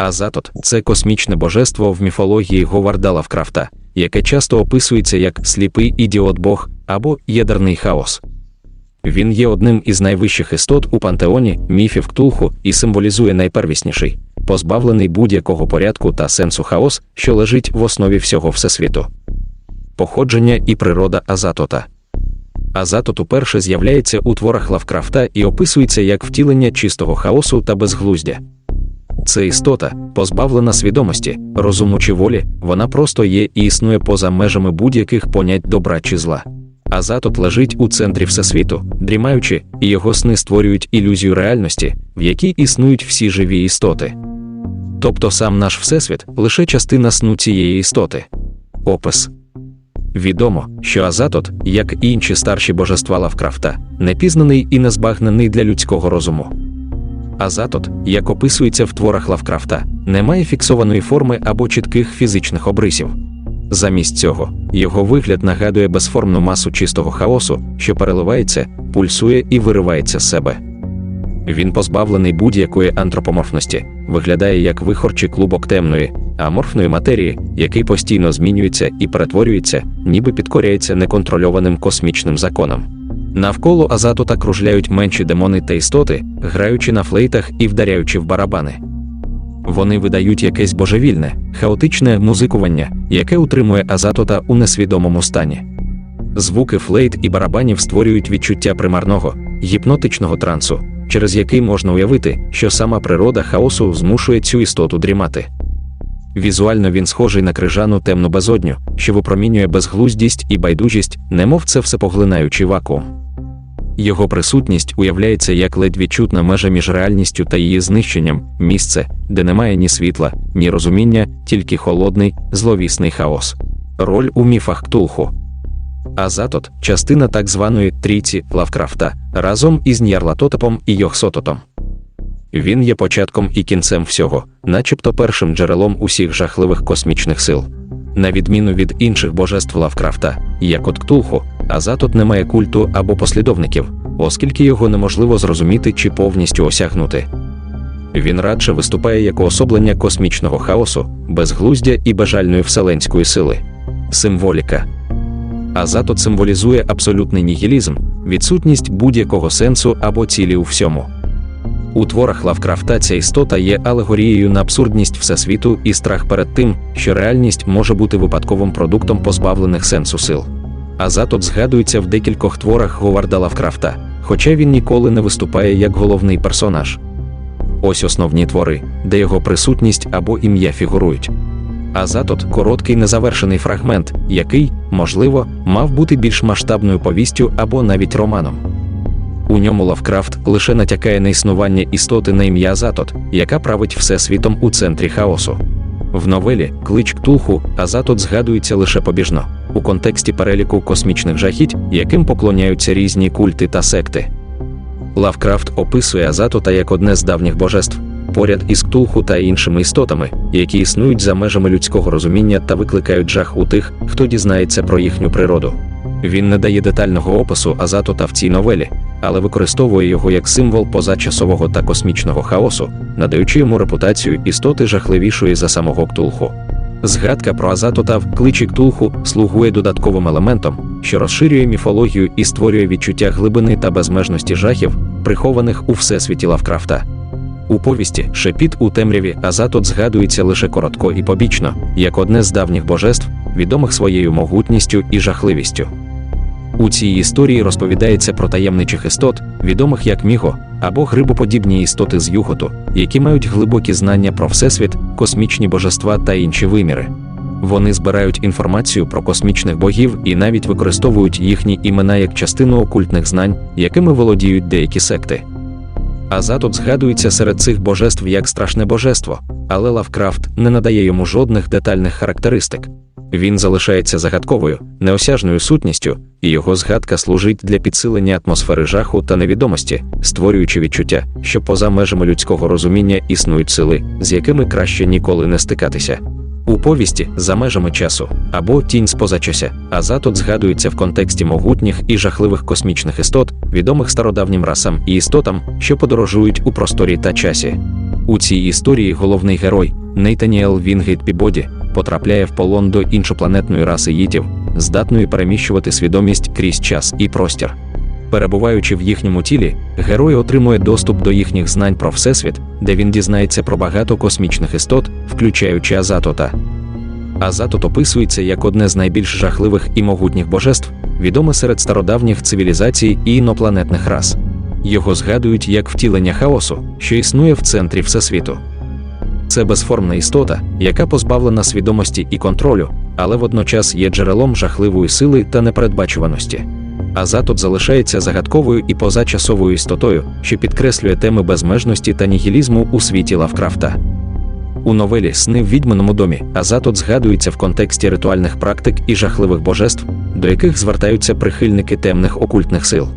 Азатот це космічне божество в міфології Говарда Лавкрафта, яке часто описується як сліпий ідіот Бог або ядерний хаос. Він є одним із найвищих істот у пантеоні міфів Ктулху і символізує найпервісніший, позбавлений будь-якого порядку та сенсу хаос, що лежить в основі всього всесвіту. Походження і природа Азатота. Азатот уперше з'являється у творах Лавкрафта і описується як втілення чистого хаосу та безглуздя. Це істота, позбавлена свідомості, розуму чи волі, вона просто є і існує поза межами будь-яких понять добра чи зла. Азатот лежить у центрі всесвіту, дрімаючи, і його сни створюють ілюзію реальності, в якій існують всі живі істоти. Тобто сам наш всесвіт лише частина сну цієї істоти. Опис Відомо, що Азатот, як і інші старші божества Лавкрафта, непізнаний і незбагнений для людського розуму. Азатот, як описується в творах Лавкрафта, не має фіксованої форми або чітких фізичних обрисів. Замість цього, його вигляд нагадує безформну масу чистого хаосу, що переливається, пульсує і виривається з себе. Він позбавлений будь-якої антропоморфності, виглядає як вихор чи клубок темної, аморфної матерії, який постійно змінюється і перетворюється, ніби підкоряється неконтрольованим космічним законам. Навколо Азатота кружляють менші демони та істоти, граючи на флейтах і вдаряючи в барабани. Вони видають якесь божевільне, хаотичне музикування, яке утримує Азатота у несвідомому стані. Звуки флейт і барабанів створюють відчуття примарного, гіпнотичного трансу, через який можна уявити, що сама природа хаосу змушує цю істоту дрімати. Візуально він схожий на крижану темну безодню, що випромінює безглуздість і байдужість, немов це всепоглинаючий вакуум. Його присутність уявляється як ледь відчутна межа між реальністю та її знищенням, місце, де немає ні світла, ні розуміння, тільки холодний, зловісний хаос. Роль у міфах Ктулху. Азатот частина так званої трійці Лавкрафта разом із Ньярлатотопом і Йохсототом. Він є початком і кінцем всього, начебто першим джерелом усіх жахливих космічних сил. На відміну від інших божеств Лавкрафта, як от Ктулху, Азатот не має культу або послідовників, оскільки його неможливо зрозуміти чи повністю осягнути. Він радше виступає як уособлення космічного хаосу, безглуздя і бажальної вселенської сили. Символіка Азатот символізує абсолютний нігілізм, відсутність будь-якого сенсу або цілі у всьому. У творах Лавкрафта ця істота є алегорією на абсурдність всесвіту і страх перед тим, що реальність може бути випадковим продуктом позбавлених сенсу сил. Азатот згадується в декількох творах Говарда Лавкрафта, хоча він ніколи не виступає як головний персонаж. Ось основні твори, де його присутність або ім'я фігурують. Азатот короткий незавершений фрагмент, який, можливо, мав бути більш масштабною повістю або навіть романом. У ньому Лавкрафт лише натякає на існування істоти на ім'я Азатот, яка править всесвітом у центрі хаосу. В новелі Клич Ктулху Азатот згадується лише побіжно, у контексті переліку космічних жахіть, яким поклоняються різні культи та секти. Лавкрафт описує Азатота як одне з давніх божеств, поряд із Ктулху та іншими істотами, які існують за межами людського розуміння та викликають жах у тих, хто дізнається про їхню природу. Він не дає детального опису Азатота в цій новелі, але використовує його як символ позачасового та космічного хаосу, надаючи йому репутацію істоти жахливішої за самого Ктулху. Згадка про Азатота в кличі Ктулху слугує додатковим елементом, що розширює міфологію і створює відчуття глибини та безмежності жахів, прихованих у всесвіті Лавкрафта. У повісті Шепіт у темряві Азатот згадується лише коротко і побічно, як одне з давніх божеств, відомих своєю могутністю і жахливістю. У цій історії розповідається про таємничих істот, відомих як Міго, або грибоподібні істоти з Юготу, які мають глибокі знання про всесвіт, космічні божества та інші виміри. Вони збирають інформацію про космічних богів і навіть використовують їхні імена як частину окультних знань, якими володіють деякі секти. Азатот згадується серед цих божеств як страшне божество, але Лавкрафт не надає йому жодних детальних характеристик. Він залишається загадковою, неосяжною сутністю, і його згадка служить для підсилення атмосфери жаху та невідомості, створюючи відчуття, що поза межами людського розуміння існують сили, з якими краще ніколи не стикатися. У повісті за межами часу або тінь з позачася, Азатот згадується в контексті могутніх і жахливих космічних істот, відомих стародавнім расам і істотам, що подорожують у просторі та часі. У цій історії головний герой Нейтаніел Вінгейт Пібоді потрапляє в полон до іншопланетної раси їтів, здатної переміщувати свідомість крізь час і простір. Перебуваючи в їхньому тілі, герой отримує доступ до їхніх знань про Всесвіт, де він дізнається про багато космічних істот, включаючи Азатота. Азатот описується як одне з найбільш жахливих і могутніх божеств, відоме серед стародавніх цивілізацій і інопланетних рас. Його згадують як втілення хаосу, що існує в центрі Всесвіту. Це безформна істота, яка позбавлена свідомості і контролю, але водночас є джерелом жахливої сили та непередбачуваності. Азатот залишається загадковою і позачасовою істотою, що підкреслює теми безмежності та нігілізму у світі Лавкрафта. У новелі Сни в відьманому домі Азатот згадується в контексті ритуальних практик і жахливих божеств, до яких звертаються прихильники темних окультних сил.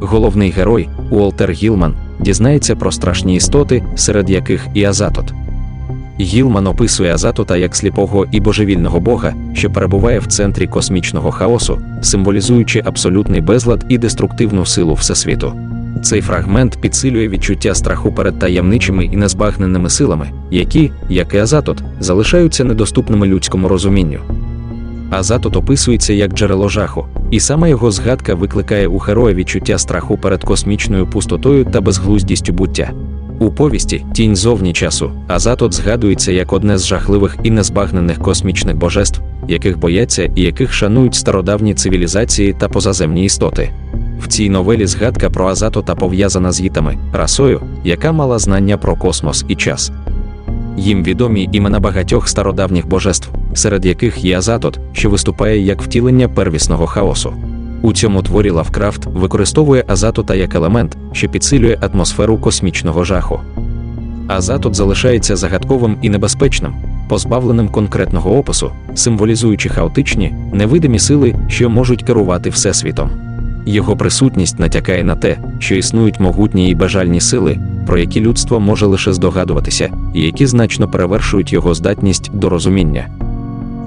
Головний герой Уолтер Гілман дізнається про страшні істоти, серед яких і Азатот. Гілман описує Азатота як сліпого і божевільного бога, що перебуває в центрі космічного хаосу, символізуючи абсолютний безлад і деструктивну силу Всесвіту. Цей фрагмент підсилює відчуття страху перед таємничими і незбагненими силами, які, як і Азатот, залишаються недоступними людському розумінню. Азатот описується як джерело жаху, і саме його згадка викликає у героя відчуття страху перед космічною пустотою та безглуздістю буття. У повісті Тінь зовні часу Азатот згадується як одне з жахливих і незбагнених космічних божеств, яких бояться і яких шанують стародавні цивілізації та позаземні істоти. В цій новелі згадка про Азатота пов'язана з гітами, расою, яка мала знання про космос і час. Їм відомі імена багатьох стародавніх божеств, серед яких є Азатот, що виступає як втілення первісного хаосу. У цьому творі Лавкрафт використовує Азатота як елемент, що підсилює атмосферу космічного жаху. Азатот залишається загадковим і небезпечним, позбавленим конкретного опису, символізуючи хаотичні, невидимі сили, що можуть керувати Всесвітом. Його присутність натякає на те, що існують могутні і бажальні сили, про які людство може лише здогадуватися, і які значно перевершують його здатність до розуміння.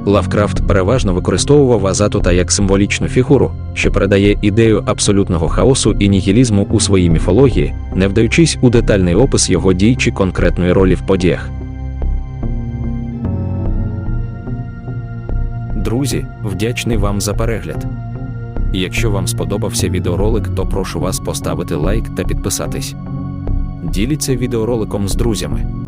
Лавкрафт переважно використовував Азатота як символічну фігуру, що передає ідею абсолютного хаосу і нігілізму у своїй міфології, не вдаючись у детальний опис його дій чи конкретної ролі в подіях. Друзі, вдячний вам за перегляд. Якщо вам сподобався відеоролик, то прошу вас поставити лайк та підписатись. Діліться відеороликом з друзями.